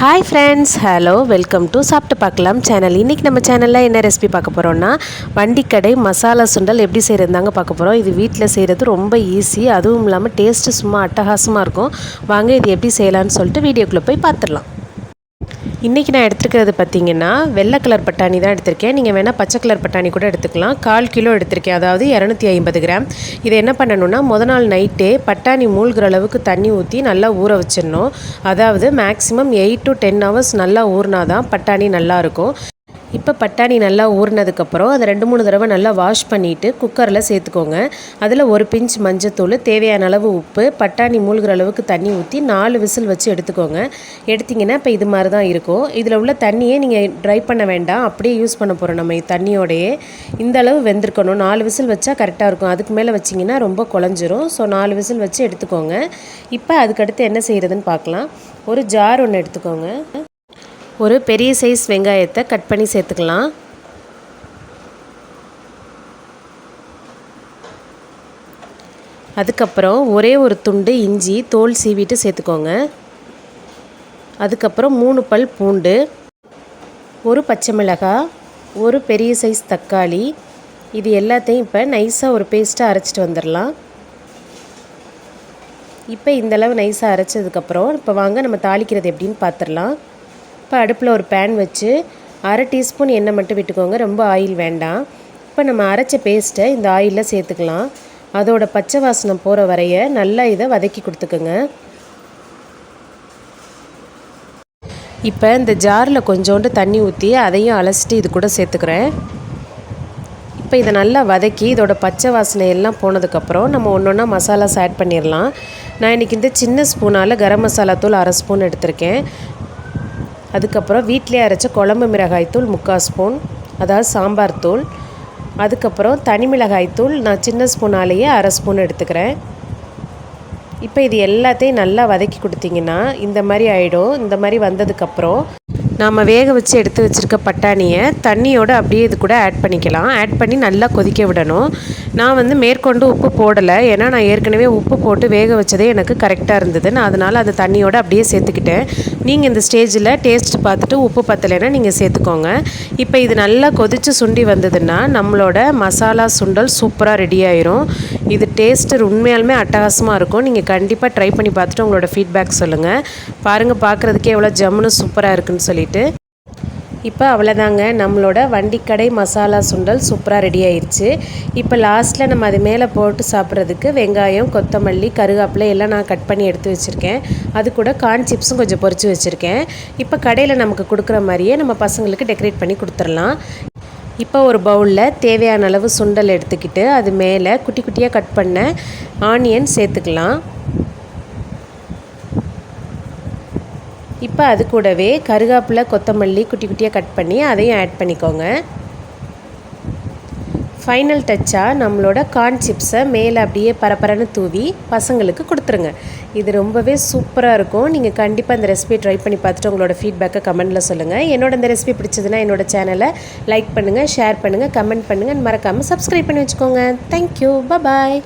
Hi friends hello welcome to சாப்பிட்டு பார்க்கலாம் channel. இன்றைக்கி நம்ம சேனலில் என்ன ரெசிபி பார்க்க போகிறோன்னா வண்டிக்கடை மசாலா சுண்டல் எப்படி செய்கிறதாங்க பார்க்க போகிறோம் இது வீட்டில் செய்கிறது ரொம்ப ஈஸி அதுவும் இல்லாமல் டேஸ்ட்டு சும்மா அட்டகாசமாக இருக்கும். வாங்க இது எப்படி செய்யலான்னு சொல்லிட்டு வீடியோக்குள்ளே போய் பார்த்துடலாம். இன்றைக்கி நான் எடுத்துருக்கிறது பார்த்தீங்கன்னா வெள்ளை கலர் பட்டாணி தான் எடுத்திருக்கேன். நீங்கள் வேணால் பச்சை கலர் பட்டாணி கூட எடுத்துக்கலாம். கால் கிலோ எடுத்திருக்கேன். அதாவது இரநூத்தி ஐம்பது கிராம். இதை என்ன பண்ணணும்னா முத நாள் நைட்டே பட்டாணி மூழ்கிற அளவுக்கு தண்ணி ஊற்றி நல்லா ஊற வச்சிடணும். அதாவது maximum eight to ten hours நல்லா ஊறினா தான் பட்டாணி நல்லாயிருக்கும் இப்போ பட்டாணி நல்லா ஊறினதுக்கப்புறம் அதை ரெண்டு மூணு தடவை நல்லா வாஷ் பண்ணிவிட்டு குக்கரில் சேர்த்துக்கோங்க. அதில் ஒரு பிஞ்ச் மஞ்சத்தூள் தேவையான அளவு உப்பு பட்டாணி மூழ்கிற அளவுக்கு தண்ணி ஊற்றி நாலு விசில் வச்சு எடுத்துக்கோங்க. எடுத்திங்கன்னா இப்போ இது மாதிரி தான் இருக்கும். இதில் உள்ள தண்ணியே நீங்கள் ட்ரை பண்ண வேண்டாம். அப்படியே யூஸ் பண்ண போகிறோம் நம்ம தண்ணியோடையே. இந்த அளவு வெந்திருக்கணும். நாலு விசில் வச்சா கரெக்டாக இருக்கும். அதுக்கு மேலே வச்சிங்கன்னா ரொம்ப குழஞ்சிரும். ஸோ நாலு விசில் வச்சு எடுத்துக்கோங்க. இப்போ அதுக்கடுத்து என்ன செய்கிறதுன்னு பார்க்கலாம். ஒரு ஜார் ஒன்று எடுத்துக்கோங்க. ஒரு பெரிய சைஸ் வெங்காயத்தை கட் பண்ணி சேர்த்துக்கலாம். அதுக்கப்புறம் ஒரே ஒரு துண்டு இஞ்சி தோல் சீவிட்டு சேர்த்துக்கோங்க. அதுக்கப்புறம் மூணு பல் பூண்டு ஒரு பச்சை மிளகாய் ஒரு பெரிய சைஸ் தக்காளி. இது எல்லாத்தையும் இப்போ நைஸாக ஒரு பேஸ்ட்டாக அரைச்சிட்டு வந்துடலாம். இப்போ இந்தளவு நைஸாக அரைச்சதுக்கப்புறம் இப்போ வாங்க நம்ம தாளிக்கிறது எப்படின்னு பார்த்துடலாம் இப்போ அடுப்பில் ஒரு பேன் வச்சு அரை டீஸ்பூன் எண்ணெய் மட்டும் விட்டுக்கோங்க. ரொம்ப ஆயில் வேண்டாம். இப்போ நம்ம அரைச்ச பேஸ்ட்டை இந்த ஆயிலில் சேர்த்துக்கலாம். அதோட பச்சை வாசனை போகிற வரைய நல்லா இதை வதக்கி கொடுத்துக்கோங்க. இப்போ இந்த ஜாரில் கொஞ்சோண்டு தண்ணி ஊற்றி அதையும் அலசிட்டு இது கூட சேர்த்துக்கிறேன். இப்போ இதை நல்லா வதக்கி இதோட பச்சை வாசனை எல்லாம் போனதுக்கப்புறம் நம்ம ஒன்று ஒன்றா மசாலாஸ் ஆட் பண்ணிடலாம் நான் இன்றைக்கி இந்த சின்ன ஸ்பூனால் கரம் மசாலா தூள் அரை ஸ்பூன் எடுத்திருக்கேன். அதுக்கப்புறம் வீட்டிலே அரைச்ச குழம்பு மிளகாய்த்தூள் முக்கால் ஸ்பூன் அதாவது சாம்பார் தூள். அதுக்கப்புறம் தனி மிளகாய்த்தூள் நான் சின்ன ஸ்பூனாலேயே அரை ஸ்பூன் எடுத்துக்கிறேன். இப்போ இது எல்லாத்தையும் நல்லா வதக்கி கொடுத்தீங்கன்னா இந்த மாதிரி ஆகிடும் இந்த மாதிரி வந்ததுக்கப்புறம் நாம் வேக வச்சு எடுத்து வச்சுருக்க பட்டாணியை தண்ணியோடு அப்படியே இது கூட ஆட் பண்ணிக்கலாம். ஆட் பண்ணி நல்லா கொதிக்க விடணும். நான் வந்து மேற்கொண்டு உப்பு போடலை. ஏன்னா நான் ஏற்கனவே உப்பு போட்டு வேக வச்சதே எனக்கு கரெக்டாக இருந்தது. நான் அதனால் அது தண்ணியோடு அப்படியே சேர்த்துக்கிட்டேன். நீங்கள் இந்த ஸ்டேஜில் டேஸ்ட் பார்த்துட்டு உப்பு பத்தலைன்னா நீங்கள் சேர்த்துக்கோங்க. இப்போ இது நல்லா கொதித்து சுண்டி வந்ததுன்னா நம்மளோட மசாலா சுண்டல் சூப்பராக ரெடி ஆயிரும். இது டேஸ்ட்டு உண்மையாலுமே அட்டகாசமாக இருக்கும். நீங்கள் கண்டிப்பாக ட்ரை பண்ணி பார்த்துட்டு உங்களோட ஃபீட்பேக் சொல்லுங்கள் பாருங்கள் பார்க்குறதுக்கே எவ்வளோ ஜம்முன்னு சூப்பராக இருக்குன்னு சொல்லிட்டு. இப்போ அவ்வளோதாங்க நம்மளோட வண்டிக்கடை மசாலா சுண்டல் சூப்பராக ரெடி ஆயிடுச்சு இப்போ லாஸ்ட்டில் நம்ம அது மேலே போட்டு சாப்பிட்றதுக்கு வெங்காயம் கொத்தமல்லி கருவேப்பிலை எல்லாம் நான் கட் பண்ணி எடுத்து வச்சுருக்கேன். அது கூட கார்ன் சிப்ஸும் கொஞ்சம் பொறிச்சு வச்சுருக்கேன். இப்போ கடையில் நமக்கு கொடுக்குற மாதிரியே நம்ம பசங்களுக்கு டெக்கரேட் பண்ணி கொடுத்துடலாம். இப்போ ஒரு பவுலில் தேவையான அளவு சுண்டல் எடுத்துக்கிட்டு அது மேலே குட்டி குட்டியாக கட் பண்ண ஆனியன் சேர்த்துக்கலாம். இப்போ அது கூடவே கருகாப்பில் கொத்தமல்லி குட்டி குட்டியாக கட் பண்ணி அதையும் ஆட் பண்ணிக்கோங்க. ஃபைனல் டச்சாக நம்மளோட கார்ன் சிப்ஸை மேலே அப்படியே பரபரன்னு தூவி பசங்களுக்கு கொடுத்துருங்க. இது ரொம்பவே சூப்பராக இருக்கும். நீங்கள் கண்டிப்பாக இந்த ரெசிபி ட்ரை பண்ணி பார்த்துட்டு உங்களோட ஃபீட்பேக்கை கமெண்ட்டில் சொல்லுங்கள் என்னோட இந்த ரெசிபி பிடிச்சதுன்னா என்னோட சேனலை லைக் பண்ணுங்கள் ஷேர் பண்ணுங்கள் கமெண்ட் பண்ணுங்கள் மறக்காமல் சப்ஸ்கிரைப் பண்ணி வச்சுக்கோங்க. Thank you bye